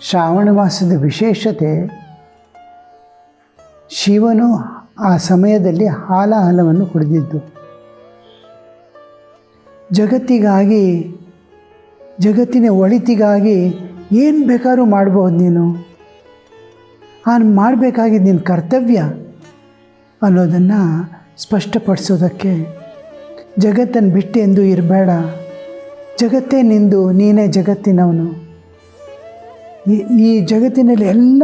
ಶ್ರಾವಣ ಮಾಸದ ವಿಶೇಷತೆ, ಶಿವನು ಆ ಸಮಯದಲ್ಲಿ ಹಾಲಾಹಲವನ್ನು ಕುಡಿದಿದ್ದು. ಜಗತ್ತಿಗಾಗಿ, ಜಗತ್ತಿನ ಒಳಿತಿಗಾಗಿ ಏನು ಬೇಕಾದ್ರೂ ಮಾಡ್ಬೋದು ನೀನು. ಅವನು ಮಾಡಬೇಕಾಗಿದ್ದು ನಿನ್ನ ಕರ್ತವ್ಯ ಅನ್ನೋದನ್ನು ಸ್ಪಷ್ಟಪಡಿಸೋದಕ್ಕೆ ಜಗತ್ತನ್ನು ಬಿಟ್ಟೆಂದು ಇರಬೇಡ. ಜಗತ್ತೇ ನಿಂದು, ನೀನೇ ಜಗತ್ತಿನವನು. ಈ ಜಗತ್ತಿನಲ್ಲಿ ಎಲ್ಲ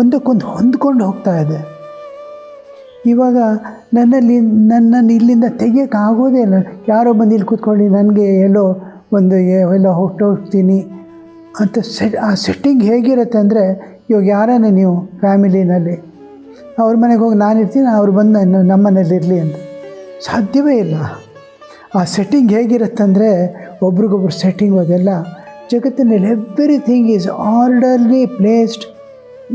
ಒಂದಕ್ಕೊಂದು ಹೊಂದ್ಕೊಂಡು ಹೋಗ್ತಾ ಇದೆ. ಇವಾಗ ನನ್ನಲ್ಲಿ, ನನ್ನನ್ನು ಇಲ್ಲಿಂದ ತೆಗಿಯೋಕ್ಕಾಗೋದೇ ಇಲ್ಲ. ಯಾರೋ ಬಂದು ಇಲ್ಲಿ ಕೂತ್ಕೊಳ್ಳಿ, ನನಗೆ ಎಲ್ಲೋ ಒಂದು ಎಲ್ಲೋ ಹೊಟ್ಟೋಗ್ತೀನಿ ಅಂತ ಸೆಟ್, ಆ ಸೆಟ್ಟಿಂಗ್ ಹೇಗಿರುತ್ತೆ ಅಂದರೆ, ಇವಾಗ ಯಾರನ್ನೇ ನೀವು ಫ್ಯಾಮಿಲಿನಲ್ಲಿ, ಅವ್ರ ಮನೆಗೆ ಹೋಗಿ ನಾನು ಇರ್ತೀನಿ, ಅವ್ರು ಬಂದು ನನ್ನ ನಮ್ಮ ಮನೇಲಿ ಇರಲಿ ಅಂತ. ಸಾಧ್ಯವೇ ಇಲ್ಲ. ಆ ಸೆಟ್ಟಿಂಗ್ ಹೇಗಿರುತ್ತೆ ಅಂದರೆ, ಒಬ್ರಿಗೊಬ್ರು ಸೆಟ್ಟಿಂಗ್ ಅದೆಲ್ಲ ಜಗತ್ತಿನಲ್ಲಿ everything is orderly placed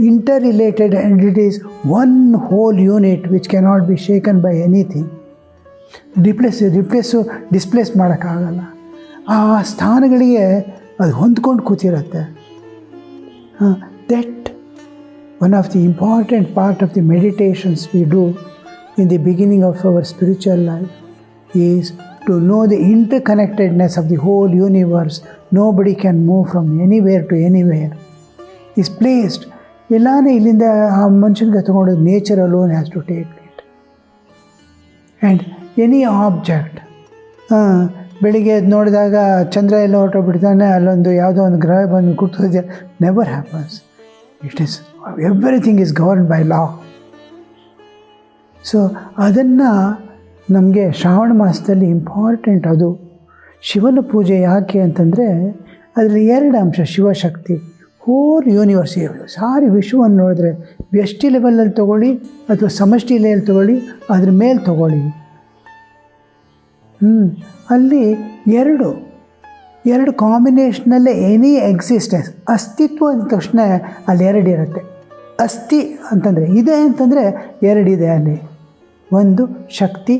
interrelated and it is one whole unit which cannot be shaken by anything replace replace displace ಮಾಡೋಕ್ಕಾಗಲ್ಲ ಆ ಸ್ಥಾನಗಳಿಗೆ ಅದು ಹೊಂದ್ಕೊಂಡು ಕೂತಿರುತ್ತೆ that one of the important part of the meditations we do in the beginning of our spiritual life is to know the interconnectedness of the whole universe nobody can move from anywhere to anywhere. Is placed ಎಲ್ಲಾನೇ ಇಲ್ಲಿಂದ ಆ ಮನುಷ್ಯನಿಗೆ ತೊಗೊಂಡು nature alone has to take it and any object ಬೆಳಿಗ್ಗೆ ಅದು ನೋಡಿದಾಗ ಚಂದ್ರ ಎಲ್ಲ ಹೊರಟೋಗ್ಬಿಡ್ತಾನೆ ಅಲ್ಲೊಂದು ಯಾವುದೋ ಒಂದು ಗ್ರಹ ಬಂದು ಕೂತ್ಕೋದಿದೆ never happens it is everything is govern by law so ಅದನ್ನು ನಮಗೆ ಶ್ರಾವಣ ಮಾಸದಲ್ಲಿ ಇಂಪಾರ್ಟೆಂಟ್ ಅದು. ಶಿವನ ಪೂಜೆ ಯಾಕೆ ಅಂತಂದರೆ ಅದರಲ್ಲಿ ಎರಡು ಅಂಶ, ಶಿವಶಕ್ತಿ. ಹೋಲ್ ಯೂನಿವರ್ಸ್ ಸಾರಿ ವಿಶ್ವವನ್ನು ನೋಡಿದ್ರೆ ವ್ಯಷ್ಟಿ ಲೆವೆಲಲ್ಲಿ ತೊಗೊಳ್ಳಿ ಅಥವಾ ಸಮಷ್ಟಿ ಲೆವೆಲ್ ತೊಗೊಳ್ಳಿ, ಅದ್ರ ಮೇಲೆ ತೊಗೊಳ್ಳಿ. ಹ್ಞೂ ಅಲ್ಲಿ ಎರಡು. ಎರಡು ಕಾಂಬಿನೇಷನಲ್ಲೇ ಎನಿ ಎಕ್ಸಿಸ್ಟೆನ್ಸ್ ಅಸ್ತಿತ್ವ ಅಂದ ತಕ್ಷಣ ಅಲ್ಲಿ ಎರಡು ಇರುತ್ತೆ. ಅಸ್ಥಿ ಅಂತಂದರೆ ಇದೆ ಅಂತಂದರೆ ಎರಡಿದೆ ಅಲ್ಲಿ. ಒಂದು ಶಕ್ತಿ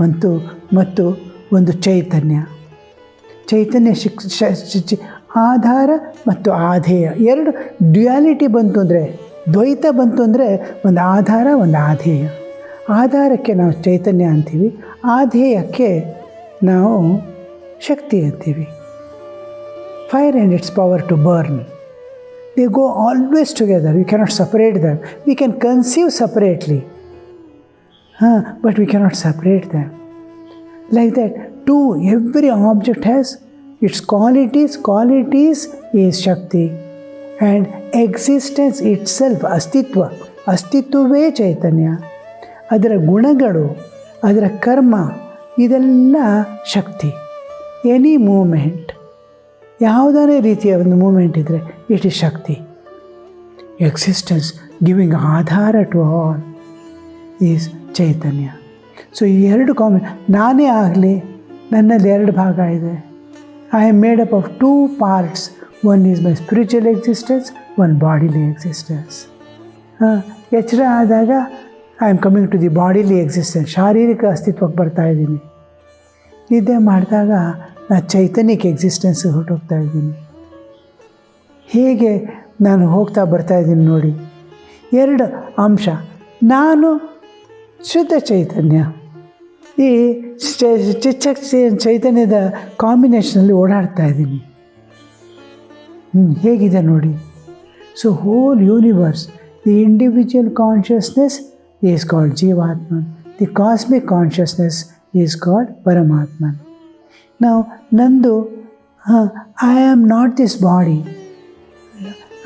ಮತ್ತು ಮತ್ತು ಒಂದು ಚೈತನ್ಯ. ಚೈತನ್ಯ ಶಿಕ್ ಶ- ಶಿ- ಶಿ- ಆಧಾರ ಮತ್ತು ಆಧೇಯ. ಎರಡು ಡ್ಯುಯಾಲಿಟಿ ಬಂತು ಅಂದರೆ, ದ್ವೈತ ಬಂತು ಅಂದರೆ ಒಂದು ಆಧಾರ, ಒಂದು ಆಧೇಯ. ಆಧಾರಕ್ಕೆ ನಾವು ಚೈತನ್ಯ ಅಂತೀವಿ, ಆಧೇಯಕ್ಕೆ ನಾವು ಶಕ್ತಿ ಅಂತೀವಿ. Fire and its power to burn they go always together we cannot separate them we can conceive separately ಹಾಂ but we cannot separate them like two every object has its qualities qualities is shakti. And existence itself ಅಸ್ತಿತ್ವ ಅಸ್ತಿತ್ವವೇ ಚೈತನ್ಯ ಅದರ ಗುಣಗಳು ಅದರ ಕರ್ಮ ಇದೆಲ್ಲ ಶಕ್ತಿ any moment ಯಾವುದೇ ರೀತಿಯ ಒಂದು ಮೂಮೆಂಟ್ ಇದ್ದರೆ it is shakti existence giving adhara to all is chaitanya so ಈ ಎರಡು ಕಾಮಿ ನಾನೇ ಆಗಲಿ ನನ್ನಲ್ಲಿ ಎರಡು ಭಾಗ ಇದೆ. I am made up of two parts one is my spiritual existence one bodily existence ಎಚ್ಚರ ಆದಾಗ I am coming to the bodily existence ಶಾರೀರಿಕ ಅಸ್ತಿತ್ವಕ್ಕೆ ಬರ್ತಾ ಇದ್ದೀನಿ. ನಿದ್ದೆ ಮಾಡಿದಾಗ ನಾನು ಚೈತನ್ಯಕ್ಕೆ ಎಕ್ಸಿಸ್ಟೆನ್ಸ್ ಹೊರಟೋಗ್ತಾ ಇದ್ದೀನಿ. ಹೇಗೆ ನಾನು ಹೋಗ್ತಾ ಬರ್ತಾ ಇದ್ದೀನಿ ನೋಡಿ. ಎರಡು ಅಂಶ. ನಾನು ಶುದ್ಧ ಚೈತನ್ಯ. ಈ ಚೈ- ಚೈತನ್ಯದ ಕಾಂಬಿನೇಷನಲ್ಲಿ ಓಡಾಡ್ತಾ ಇದ್ದೀನಿ. ಹ್ಞೂ ಹೇಗಿದೆ ನೋಡಿ. So whole universe the individual consciousness is called jivatman the cosmic consciousness is called paramatman ನಾವು ನಂದು I am not this body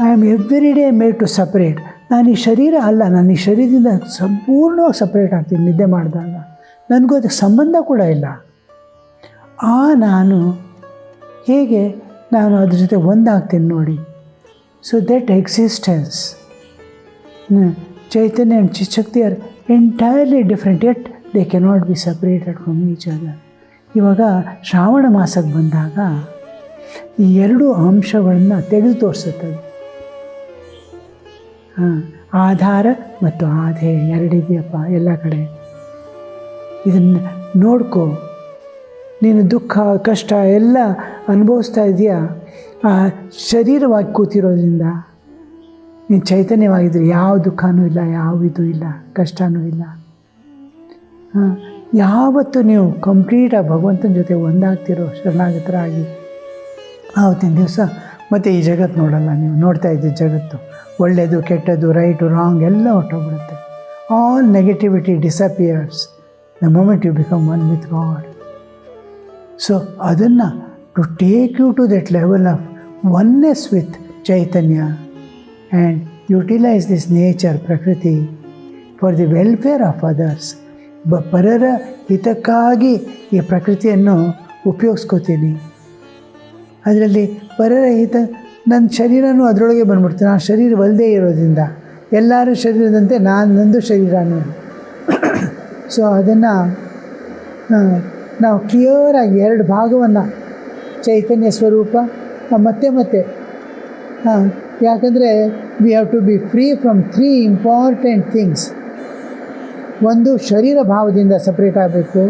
I am every day made to separate ನಾನು ಈ ಶರೀರ ಅಲ್ಲ, ನಾನು ಈ ಶರೀರದಿಂದ ಸಂಪೂರ್ಣವಾಗಿ ಸಪ್ರೇಟ್ ಆಗ್ತೀನಿ, ನಿದ್ದೆ ಮಾಡಿದಾಗ. ನನಗೂ ಅದಕ್ಕೆ ಸಂಬಂಧ ಕೂಡ ಇಲ್ಲ. ಆ ನಾನು ಹೇಗೆ ನಾನು ಅದ್ರ ಜೊತೆ ಒಂದಾಗ್ತೀನಿ ನೋಡಿ. So that existence chaitanya and chishakti are entirely different at they cannot be separated from each other ಇವಾಗ ಶ್ರಾವಣ ಮಾಸಕ್ಕೆ ಬಂದಾಗ ಈ ಎರಡು ಅಂಶಗಳನ್ನು ತೆಗೆದು ತೋರಿಸುತ್ತದೆ ಹಾಂ ಆಧಾರ ಮತ್ತು ಆಧೇಯ ಎರಡಿದೆಯಪ್ಪ ಎಲ್ಲ ಕಡೆ. ಇದನ್ನು ನೋಡ್ಕೋ. ನೀನು ದುಃಖ, ಕಷ್ಟ ಎಲ್ಲ ಅನುಭವಿಸ್ತಾ ಇದೆಯಾ? ಆ ಶರೀರವಾಗಿ ಕೂತಿರೋದ್ರಿಂದ ನೀನು ಚೈತನ್ಯವಾಗಿದ್ದರೆ ಯಾವ ದುಃಖನೂ ಇಲ್ಲ, ಯಾವ ಇದು ಇಲ್ಲ, ಕಷ್ಟನೂ ಇಲ್ಲ. ಹಾಂ, ಯಾವತ್ತು ನೀವು ಕಂಪ್ಲೀಟಾಗಿ ಭಗವಂತನ ಜೊತೆ ಒಂದಾಗ್ತಿರೋ ಶರಣಾಗತರಾಗಿ ಆವತ್ತಿನ ದಿವಸ ಮತ್ತು ಈ ಜಗತ್ತು ನೋಡಲ್ಲ ನೀವು, ನೋಡ್ತಾ ಇದ್ದೀವಿ ಜಗತ್ತು. ಒಳ್ಳೆಯದು ಕೆಟ್ಟದ್ದು, ರೈಟು ರಾಂಗ್ ಎಲ್ಲ ಹೊಟ್ಟೋಗ್ಬಿಡುತ್ತೆ all negativity disappears moment you become one with God so ಅದನ್ನು to take you to that level of oneness with chaitanya and utilise this nature prakriti for the welfare of others ಬ ಪರರ ಹಿತಕ್ಕಾಗಿ ಈ ಪ್ರಕೃತಿಯನ್ನು ಉಪಯೋಗಿಸ್ಕೋತೀನಿ ಅದರಲ್ಲಿ ಪರರ ಹಿತ ನನ್ನ ಶರೀರನೂ ಅದರೊಳಗೆ ಬಂದ್ಬಿಡ್ತೀನಿ ಆ ಶರೀರ ಒಲ್ಲದೇ ಇರೋದ್ರಿಂದ ಎಲ್ಲರೂ ಶರೀರದಂತೆ ನಾನು ನಂದು ಶರೀರನೂ ಸೊ ಅದನ್ನು ನಾವು ಕ್ಲಿಯರಾಗಿ ಎರಡು ಭಾಗವನ್ನು ಚೈತನ್ಯ ಸ್ವರೂಪ ಮತ್ತೆ ಮತ್ತೆ ಯಾಕಂದರೆ we have to be free from three important things ಒಂದು ಶರೀರ ಭಾವದಿಂದ ಸಪ್ರೇಟ್ ಆಗಬೇಕು.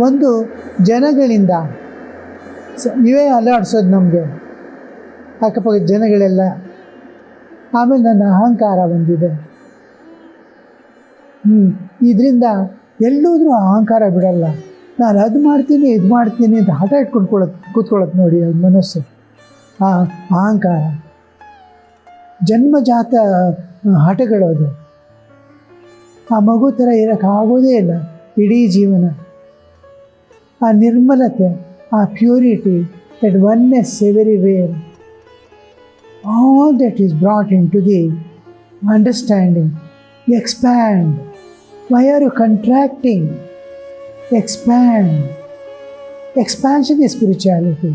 ಒಂದು ಜನಗಳಿಂದ, ಸ, ನೀವೇ ಅಲ್ಲಾಡಿಸೋದು ನಮಗೆ. ಅಕ್ಕಪಕ್ಕದ ಜನಗಳೆಲ್ಲ, ಆಮೇಲೆ ನನ್ನ ಅಹಂಕಾರ ಬಂದಿದೆ. ಇದರಿಂದ ಎಲ್ಲೋದ್ರೂ ಅಹಂಕಾರ ಬಿಡಲ್ಲ. ನಾನು ಅದು ಮಾಡ್ತೀನಿ, ಇದು ಮಾಡ್ತೀನಿ ಅಂತ ಹಠ ಇಟ್ಕೊಂಡ್ಕೊಳ್ಳೋದು ಕೂತ್ಕೊಳ್ಳೋದು ನೋಡಿ ಅದು ಮನಸ್ಸು. ಆ ಅಹಂಕಾರ. ಜನ್ಮಜಾತ ಹಠಗಳು ಅದು. ಆ ಮಗು ಥರ ಇರೋಕ್ಕಾಗೋದೇ ಇಲ್ಲ ಇಡೀ ಜೀವನ. ಆ ನಿರ್ಮಲತೆ, ಆ purity that oneness everywhere all that is brought into the understanding expand why are you contracting expand expansion is spirituality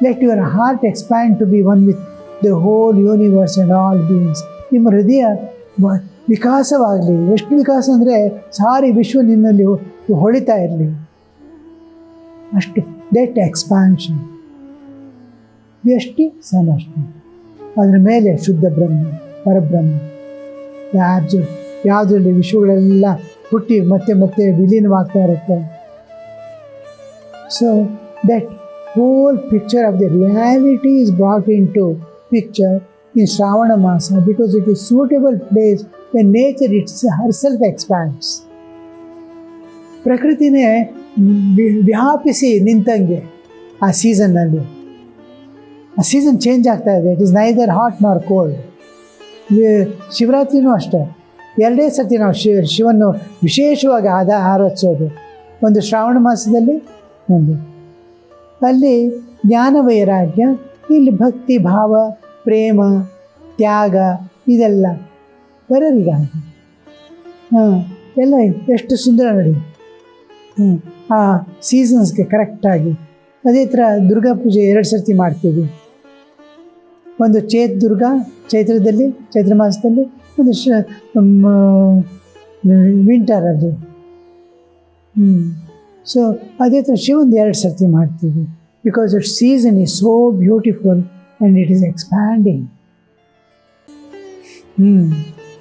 let your heart expand to be one with the whole universe and all beings ನಿಮ್ಮ ಹೃದಯ ವ- ವಿಕಾಸವಾಗಲಿ ಎಷ್ಟು ವಿಕಾಸ ಅಂದರೆ ಸಾರಿ ವಿಶ್ವ ನಿನ್ನಲ್ಲಿ ಹೊ- ಹೊಳಿತಾ ಇರಲಿ ಅಷ್ಟು ದಟ್ ಎಕ್ಸ್ಪ್ಯಾನ್ಷನ್ ವ್ಯಷ್ಟಿ ಸಮಷ್ಟಿ ಅದರ ಮೇಲೆ ಶುದ್ಧ ಬ್ರಹ್ಮ ಪರಬ್ರಹ್ಮ ಯಾರು ಯಾವುದರಲ್ಲಿ ವಿಶ್ವಗಳೆಲ್ಲ ಹುಟ್ಟಿ ಮತ್ತೆ ಮತ್ತೆ ವಿಲೀನವಾಗ್ತಾ ಇರುತ್ತೆ so that whole picture of the reality is brought into picture in Shravana Masa because it is suitable place when nature it's herself expands. ಪ್ರಕೃತಿನೇ V- ವ್ಯಾಪಿಸಿ ನಿಂತಂಗೆ ಆ ಸೀಸನ್ನಲ್ಲಿ ಆ ಸೀಸನ್ ಚೇಂಜ್ ಆಗ್ತಾ ಇದೆ it is neither hot nor cold ಶಿವರಾತ್ರಿನೂ ಅಷ್ಟೇ ಎರಡೇ ಸತಿ ನಾವು ಶಿವ ಶಿವನ್ನು ವಿಶೇಷವಾಗಿ ಆದ ಆರಾಧಿಸೋದು. ಒಂದು ಶ್ರಾವಣ ಮಾಸದಲ್ಲಿ ಒಂದು. ಅಲ್ಲಿ ಜ್ಞಾನ ವೈರಾಗ್ಯ, ಇಲ್ಲಿ ಭಕ್ತಿ, ಭಾವ, ಪ್ರೇಮ, ತ್ಯಾಗ ಇದೆಲ್ಲ ಬರೋರಿಗಾಗಿ ಹಾಂ, ಎಲ್ಲ ಎಷ್ಟು ಸುಂದರ ನೋಡಿ. ಹ್ಞೂ ಆ ಸೀಸನ್ಸ್ಗೆ ಕರೆಕ್ಟಾಗಿ ಅದೇ ಥರ ದುರ್ಗಾ ಪೂಜೆ ಎರಡು ಸರ್ತಿ ಮಾಡ್ತೀವಿ. ಒಂದು ಚೇತ್ ದುರ್ಗಾ, ಚೈತ್ರದಲ್ಲಿ, ಚೈತ್ರ ಮಾಸದಲ್ಲಿ ಒಂದು ಶ ವಿಂಟರಲ್ಲಿ ಹ್ಞೂ ಸೊ ಅದೇ. ಥರ ಶಿವಂದು ಎರಡು ಸರ್ತಿ ಮಾಡ್ತೀವಿ. Because it season is so beautiful and it is expanding ಹ್ಞೂ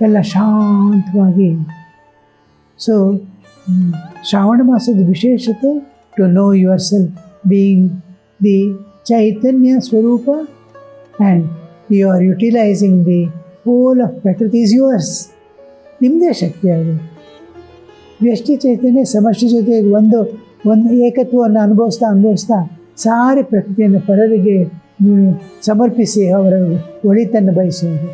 ಎಲ್ಲ ಶಾಂತವಾಗಿ. ಸೊ ಶ್ರಾವಣ ಮಾಸದ ವಿಶೇಷತೆ to know yourself being the chaitanya swarupa and you are utilising the whole of prakriti is yours ನಿಮ್ಮದೇ ಶಕ್ತಿ ಅದು. ವ್ಯಷ್ಟಿ ಚೈತನ್ಯ, ಸಮಷ್ಟಿ ಜೊತೆ ಒಂದು ಒಂದು ಏಕತ್ವವನ್ನು ಅನುಭವಿಸ್ತಾ ಅನುಭವಿಸ್ತಾ ಸಾರಿ ಪ್ರಕೃತಿಯನ್ನು ಪರರಿಗೆ ಸಮರ್ಪಿಸಿ ಅವರ ಒಳಿತನ್ನು ಬಯಸುವುದು.